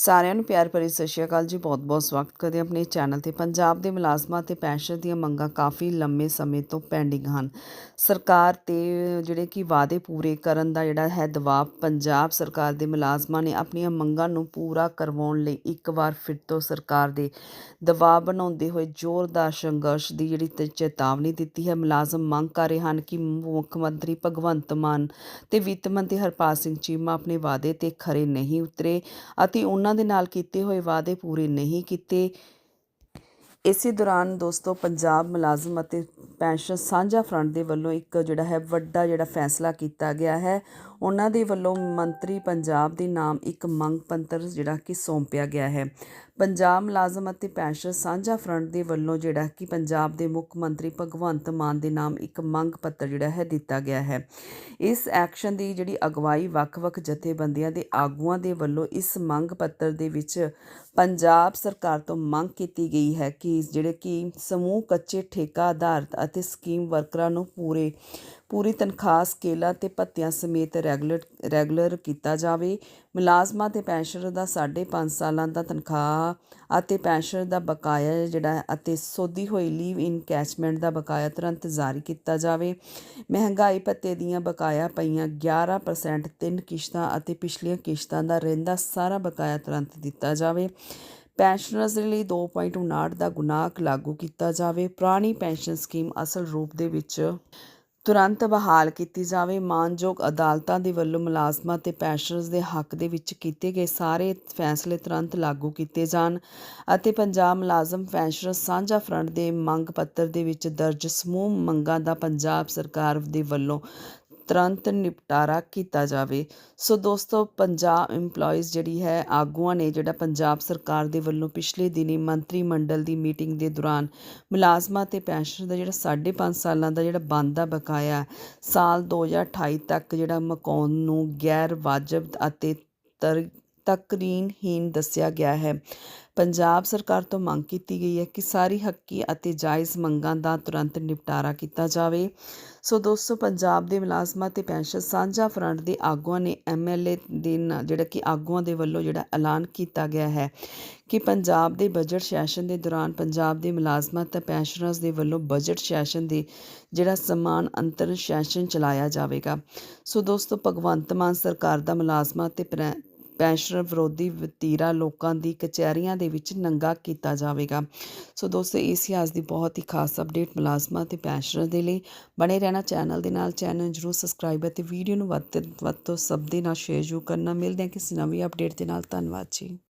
ਸਾਰਿਆਂ ਨੂੰ ਪਿਆਰ ਭਰੀ ਸਤਿ ਸ਼੍ਰੀ ਅਕਾਲ ਜੀ। ਬਹੁਤ-ਬਹੁਤ ਸਵਾਗਤ ਕਰਦੇ ਹਾਂ ਆਪਣੇ ਚੈਨਲ ਤੇ। ਪੰਜਾਬ ਦੇ ਮੁਲਾਜ਼ਮਾਂ ਤੇ ਪੈਨਸ਼ਨ ਦੀਆਂ ਮੰਗਾਂ ਕਾਫੀ ਲੰਮੇ ਸਮੇਂ ਤੋਂ ਪੈਂਡਿੰਗ ਹਨ। ਸਰਕਾਰ ਤੇ ਜਿਹੜੇ ਕਿ ਵਾਅਦੇ ਪੂਰੇ ਕਰਨ ਦਾ ਜਿਹੜਾ ਹੈ ਦਬਾਅ ਪੰਜਾਬ ਸਰਕਾਰ ਦੇ ਮੁਲਾਜ਼ਮਾਂ ਨੇ ਆਪਣੀਆਂ ਮੰਗਾਂ ਨੂੰ ਪੂਰਾ ਕਰਵਾਉਣ ਲਈ ਇੱਕ ਵਾਰ ਫਿਰ ਤੋਂ ਸਰਕਾਰ ਦੇ ਦਬਾਅ ਬਣਾਉਂਦੇ ਹੋਏ ਜ਼ੋਰਦਾਰ ਸੰਘਰਸ਼ ਦੀ ਜਿਹੜੀ ਚੇਤਾਵਨੀ ਦਿੱਤੀ ਹੈ। ਮੁਲਾਜ਼ਮ ਮੰਗ ਕਰ ਰਹੇ ਹਨ ਕਿ ਮੁੱਖ ਮੰਤਰੀ ਭਗਵੰਤ ਮਾਨ ਤੇ ਵਿੱਤ ਮੰਤਰੀ ਹਰਪਾਲ ਸਿੰਘ ਚੀਮਾ ਆਪਣੇ ਵਾਅਦੇ ਤੇ ਖਰੇ ਨਹੀਂ ਉਤਰੇ ਅਤੇ ਉਹਨਾਂ ਦੇ ਨਾਲ ਕੀਤੇ ਹੋਏ ਵਾਅਦੇ ਪੂਰੇ ਨਹੀਂ ਕੀਤੇ। ਇਸੇ ਦੌਰਾਨ ਦੋਸਤੋ, ਪੰਜਾਬ ਮੁਲਾਜ਼ਮ ਅਤੇ ਪੈਨਸ਼ਨ ਸਾਂਝਾ ਫਰੰਟ ਦੇ ਵੱਲੋਂ ਇੱਕ ਜਿਹੜਾ ਹੈ ਵੱਡਾ ਜਿਹੜਾ ਫੈਸਲਾ ਕੀਤਾ ਗਿਆ ਹੈ। ਉਹਨਾਂ ਦੇ ਵੱਲੋਂ ਮੰਤਰੀ ਪੰਜਾਬ ਦੇ ਨਾਮ ਇੱਕ ਮੰਗ ਪੱਤਰ ਜਿਹੜਾ ਕਿ ਸੌਂਪਿਆ ਗਿਆ ਹੈ। ਪੰਜਾਬ ਮੁਲਾਜ਼ਮ ਅਤੇ ਪੈਨਸ਼ਨ ਸਾਂਝਾ ਫਰੰਟ ਦੇ ਵੱਲੋਂ ਜਿਹੜਾ ਕਿ ਪੰਜਾਬ ਦੇ ਮੁੱਖ ਮੰਤਰੀ ਭਗਵੰਤ ਮਾਨ ਦੇ ਨਾਮ ਇੱਕ ਮੰਗ ਪੱਤਰ ਜਿਹੜਾ ਹੈ ਦਿੱਤਾ ਗਿਆ ਹੈ। ਇਸ ਐਕਸ਼ਨ ਦੀ ਜਿਹੜੀ ਅਗਵਾਈ ਵੱਖ-ਵੱਖ ਜਥੇਬੰਦੀਆਂ ਦੇ ਆਗੂਆਂ ਦੇ ਵੱਲੋਂ ਇਸ ਮੰਗ ਪੱਤਰ ਦੇ ਵਿੱਚ ਪੰਜਾਬ ਸਰਕਾਰ ਤੋਂ ਮੰਗ ਕੀਤੀ ਗਈ ਹੈ ਕਿ ਜਿਹੜੇ ਕਿ ਸਮੂਹ ਕੱਚੇ ਠੇਕਾ ਆਧਾਰਿਤ ਅਤੇ ਸਕੀਮ ਵਰਕਰਾਂ ਨੂੰ ਪੂਰੇ, ਪੂਰੀ ਤਨਖਾਹ ਸਕੇਲਾਂ ਤੇ ਭੱਤਿਆਂ ਸਮੇਤ ਰੈਗੂਲਰ ਰੈਗੂਲਰ ਕੀਤਾ ਜਾਵੇ। ਮੁਲਾਜ਼ਮਾਂ ਤੇ ਪੈਨਸ਼ਨਰ ਦਾ 5.5 ਸਾਲਾਂ ਦਾ ਤਨਖਾਹ ਅਤੇ ਪੈਨਸ਼ਨ ਦਾ ਬਕਾਇਆ ਜਿਹੜਾ ਅਤੇ ਸੋਧੀ ਹੋਈ ਲੀਵ ਇਨ ਕੈਚਮੈਂਟ ਦਾ ਬਕਾਇਆ ਤੁਰੰਤ ਜਾਰੀ ਕੀਤਾ ਜਾਵੇ। ਮਹਿੰਗਾਈ ਭੱਤੇ ਦੀਆਂ ਬਕਾਇਆ ਪਈਆਂ 11% ਤਿੰਨ ਕਿਸ਼ਤਾਂ ਅਤੇ ਪਿਛਲੀਆਂ ਕਿਸ਼ਤਾਂ ਦਾ ਰਹਿੰਦਾ ਸਾਰਾ ਬਕਾਇਆ ਤੁਰੰਤ ਦਿੱਤਾ ਜਾਵੇ। ਪੈਨਸ਼ਨਰਜ਼ ਦੇ ਲਈ 2.59 ਦਾ ਗੁਨਾਹ ਲਾਗੂ ਕੀਤਾ ਜਾਵੇ। ਪੁਰਾਣੀ ਪੈਨਸ਼ਨ ਸਕੀਮ ਅਸਲ ਰੂਪ ਦੇ ਵਿੱਚ ਤੁਰੰਤ ਬਹਾਲ ਕੀਤੀ ਜਾਵੇ। ਮਾਨਯੋਗ ਅਦਾਲਤਾਂ ਦੇ ਵੱਲੋਂ ਮੁਲਾਜ਼ਮਾਂ ਤੇ ਪੈਨਸ਼ਨਰਸ ਦੇ ਹੱਕ ਦੇ ਵਿੱਚ ਕੀਤੇ ਗਏ ਸਾਰੇ ਫੈਸਲੇ ਤੁਰੰਤ ਲਾਗੂ ਕੀਤੇ ਜਾਣ ਅਤੇ ਪੰਜਾਬ ਮੁਲਾਜ਼ਮ ਪੈਨਸ਼ਨਰ ਸਾਂਝਾ ਫਰੰਟ ਦੇ ਮੰਗ ਪੱਤਰ ਦੇ ਵਿੱਚ ਦਰਜ ਸਮੂਹ ਮੰਗਾਂ ਦਾ ਪੰਜਾਬ ਸਰਕਾਰ ਦੇ ਵੱਲੋਂ ਤੁਰੰਤ ਨਿਪਟਾਰਾ ਕੀਤਾ ਜਾਵੇ। ਸੋ ਦੋਸਤੋ, ਪੰਜਾਬ EMPLOYEES ਜਿਹੜੀ ਹੈ, ਆਗੂਆਂ ਨੇ ਜਿਹੜਾ ਪੰਜਾਬ ਸਰਕਾਰ ਦੇ ਵੱਲੋਂ ਪਿਛਲੇ ਦਿਨੀ ਮੰਤਰੀ ਮੰਡਲ ਦੀ ਮੀਟਿੰਗ ਦੇ ਦੌਰਾਨ ਮੁਲਾਜ਼ਮਾਂ ਤੇ ਪੈਨਸ਼ਨ ਦਾ ਜਿਹੜਾ 5.5 ਸਾਲਾਂ ਦਾ ਜਿਹੜਾ ਬਣਦਾ ਬਕਾਇਆ, ਸਾਲ 2028 ਤੱਕ ਜਿਹੜਾ ਮਕਾਉਣ ਨੂੰ ਗੈਰ ਵਾਜਬ ਅਤੇ ਤਰ ਤਕਰੀਨਹੀਨ ਦੱਸਿਆ ਗਿਆ ਹੈ। ਪੰਜਾਬ ਸਰਕਾਰ ਤੋਂ ਮੰਗ ਕੀਤੀ ਗਈ ਹੈ ਕਿ ਸਾਰੀ ਹੱਕੀ ਅਤੇ ਜਾਇਜ਼ ਮੰਗਾਂ ਦਾ ਤੁਰੰਤ ਨਿਪਟਾਰਾ ਕੀਤਾ ਜਾਵੇ। ਸੋ ਦੋਸਤੋ, ਪੰਜਾਬ ਦੇ ਮੁਲਾਜ਼ਮਾਂ ਤੇ ਪੈਨਸ਼ਨ ਸਾਂਝਾ ਫਰੰਟ ਦੇ ਆਗੂਆਂ ਨੇ ਐਮਐਲਏ ਦੇ ਜਿਹੜਾ ਕਿ ਆਗੂਆਂ ਦੇ ਵੱਲੋਂ ਜਿਹੜਾ ਐਲਾਨ ਕੀਤਾ ਗਿਆ ਹੈ ਕਿ ਪੰਜਾਬ ਦੇ ਬਜਟ ਸੈਸ਼ਨ ਦੇ ਦੌਰਾਨ ਪੰਜਾਬ ਦੇ ਮੁਲਾਜ਼ਮਾਂ ਤੇ ਪੈਨਸ਼ਨਰਸ ਦੇ ਵੱਲੋਂ ਬਜਟ ਸੈਸ਼ਨ ਦੇ ਜਿਹੜਾ ਸਮਾਨ ਅੰਤਰ ਸੈਸ਼ਨ ਚਲਾਇਆ ਜਾਵੇਗਾ। ਸੋ ਦੋਸਤੋ, ਭਗਵੰਤ ਮਾਨ ਸਰਕਾਰ ਦਾ ਮੁਲਾਜ਼ਮਾਂ ਤੇ ਪੈਨਸ਼ਨਰ ਵਿਰੋਧੀ ਵਤੀਰਾ ਲੋਕਾਂ ਦੀ ਕਚਹਿਰੀਆਂ ਦੇ ਵਿੱਚ ਨੰਗਾ ਕੀਤਾ ਜਾਵੇਗਾ। ਸੋ ਦੋਸਤੋ ਇਸ ਹੀ ਅੱਜ ਦੀ ਬਹੁਤ ਹੀ ਖਾਸ ਅਪਡੇਟ ਮੁਲਾਜ਼ਮਾਂ ਤੇ ਪੈਨਸ਼ਨਰ ਦੇ ਲਈ। ਬਣੇ ਰਹਿਣਾ ਚੈਨਲ ਦੇ ਨਾਲ। ਚੈਨਲ ਨੂੰ ਜਰੂਰ ਸਬਸਕ੍ਰਾਈਬ ਅਤੇ ਵੀਡੀਓ ਨੂੰ ਵੱਧ ਤੋਂ ਵੱਧ ਤੋਂ ਸਭ ਦੇ ਨਾਲ ਸ਼ੇਅਰ ਜੂ ਕਰਨਾ। ਮਿਲਦੇ ਹਾਂ ਕਿਸੇ ਨਵੀਂ ਅਪਡੇਟ ਦੇ ਨਾਲ। ਧੰਨਵਾਦ ਜੀ।